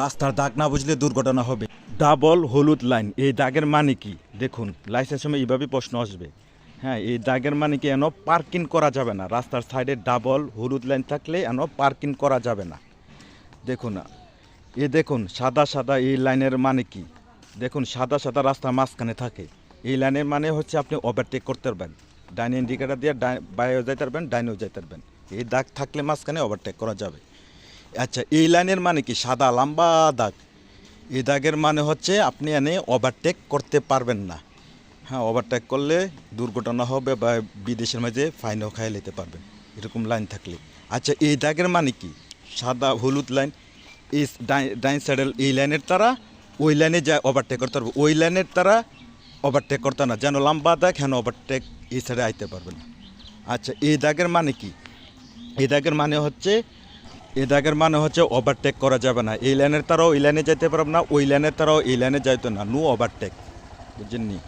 রাস্তার দাগ না বুঝলে দুর্ঘটনা হবে। ডাবল হলুদ লাইন, এই দাগের মানে কি? দেখুন লাইসেন্স সময় এইভাবে প্রশ্ন আসবে। হ্যাঁ এই দাগের মানে কি এন পার্কিং করা যাবে না? রাস্তার সাইডে ডাবল হলুদ লাইন থাকলে এন পার্কিং করা যাবে না। দেখুন, এ দেখুন, সাদা সাদা এই লাইনের মানে কি? দেখুন, সাদা সাদা রাস্তা মাঝখানে থাকে। এই লাইনের মানে হচ্ছে আপনি ওভারটেক করতে পারবেন। ডাইন ইন্ডিকেটার দিয়ে বাইরেও যাইতে পারবেন, ডাইনেও যাইতে পারবেন। এই দাগ থাকলে মাঝখানে ওভারটেক করা যাবে। আচ্ছা এই লাইনের মানে কি? সাদা, লম্বা দাগ? এই দাগের মানে হচ্ছে আপনি এনে ওভারটেক করতে পারবেন না। হ্যাঁ ওভারটেক করলে দুর্ঘটনা হবে বা বিদেশের মাঝে ফাইনও খাই নিতে পারবেন। এরকম লাইন থাকলে। আচ্ছা এই দাগের মানে কি? সাদা, হলুদ লাইন এই ডাই- ডাইন সাইডের এই লাইনের তারা ওই লাইনে যা ওভারটেক করতে পারবে। ওই লাইনের তারা ওভারটেক করতে না। যেন লম্বা দাগ, হেন ওভারটেক এই সাইডে আইতে পারবে না। আচ্ছা এই দাগের মানে কি? এই দাগের মানে হচ্ছে এই দাগের মানে হচ্ছে ওভারটেক করা যাবে না। এই লাইনের তারাও এই লাইনে যাইতে পারবে না, ওই লাইনের তারাও এই লাইনে যাইতো না। নো ওভারটেক বুঝছেন নি?